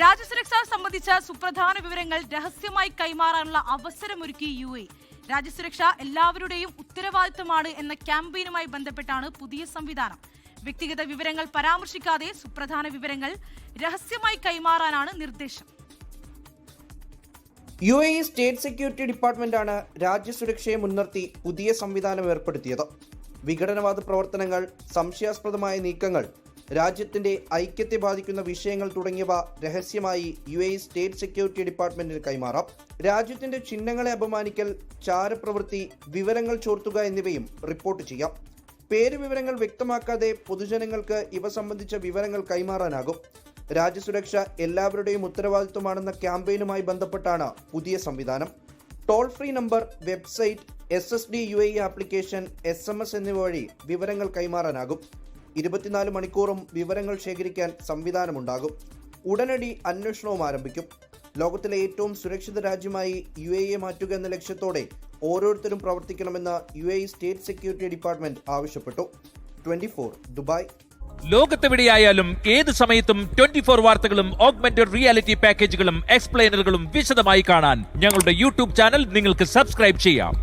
രാജ്യസുരക്ഷ സംബന്ധിച്ച സുപ്രധാന വിവരങ്ങൾ രഹസ്യമായി കൈമാറാനുള്ള അവസരമൊരുക്കി യു എ. രാജ്യസുരക്ഷ എല്ലാവരുടെയും ഉത്തരവാദിത്തമാണ് എന്ന ക്യാമ്പയിനുമായി ബന്ധപ്പെട്ടാണ് പുതിയ സംവിധാനം. വ്യക്തിഗത വിവരങ്ങൾ പരാമർശിക്കാതെ സുപ്രധാന വിവരങ്ങൾ രഹസ്യമായി കൈമാറാനാണ് നിർദ്ദേശം. യു എ സ്റ്റേറ്റ് സെക്യൂരിറ്റി ഡിപ്പാർട്ട്മെന്റാണ് രാജ്യസുരക്ഷയെ മുൻനിർത്തി പുതിയ സംവിധാനം ഏർപ്പെടുത്തിയത്. വിഘടനവാദ പ്രവർത്തനങ്ങൾ സംശയാസ്പദമായ നീക്കങ്ങൾ രാജ്യത്തിന്റെ ഐക്യത്തെ ബാധിക്കുന്ന വിഷയങ്ങൾ തുടങ്ങിയവ രഹസ്യമായി യു എ സ്റ്റേറ്റ് സെക്യൂരിറ്റി ഡിപ്പാർട്ട്മെന്റിന് കൈമാറാം. രാജ്യത്തിന്റെ ചിഹ്നങ്ങളെ അപമാനിക്കൽ ചാരപ്രവൃത്തി വിവരങ്ങൾ ചോർത്തുക എന്നിവയും റിപ്പോർട്ട് ചെയ്യാം. പേര് വിവരങ്ങൾ വ്യക്തമാക്കാതെ പൊതുജനങ്ങൾക്ക് ഇവ സംബന്ധിച്ച വിവരങ്ങൾ കൈമാറാനാകും. രാജ്യസുരക്ഷ എല്ലാവരുടെയും ഉത്തരവാദിത്വമാണെന്ന ക്യാമ്പയിനുമായി ബന്ധപ്പെട്ടാണ് പുതിയ സംവിധാനം. Toll free number website S S D U application S M S എന്നിവ വഴി വിവരങ്ങൾ കൈമാറാനാകും. ഇരുപത്തിനാല് മണിക്കൂറും വിവരങ്ങൾ ശേഖരിക്കാൻ സംവിധാനമുണ്ടാകും. ഉടനടി അന്വേഷണവും ആരംഭിക്കും. ലോകത്തിലെ ഏറ്റവും സുരക്ഷിത രാജ്യമായി യു എ മാറ്റുക എന്ന ലക്ഷ്യത്തോടെ ഓരോരുത്തരും പ്രവർത്തിക്കണമെന്ന് U A state security department ആവശ്യപ്പെട്ടു. Twenty four Dubai. ലോകത്തെവിടെയായാലും ഏത് സമയത്തും ട്വന്റി ഫോർ വാർത്തകളും ഓഗ്മെന്റഡ് റിയാലിറ്റി പാക്കേജുകളും എക്സ്പ്ലെയിനറുകളും വിശദമായി കാണാൻ ഞങ്ങളുടെ യൂട്യൂബ് ചാനൽ നിങ്ങൾക്ക് സബ്സ്ക്രൈബ് ചെയ്യാം.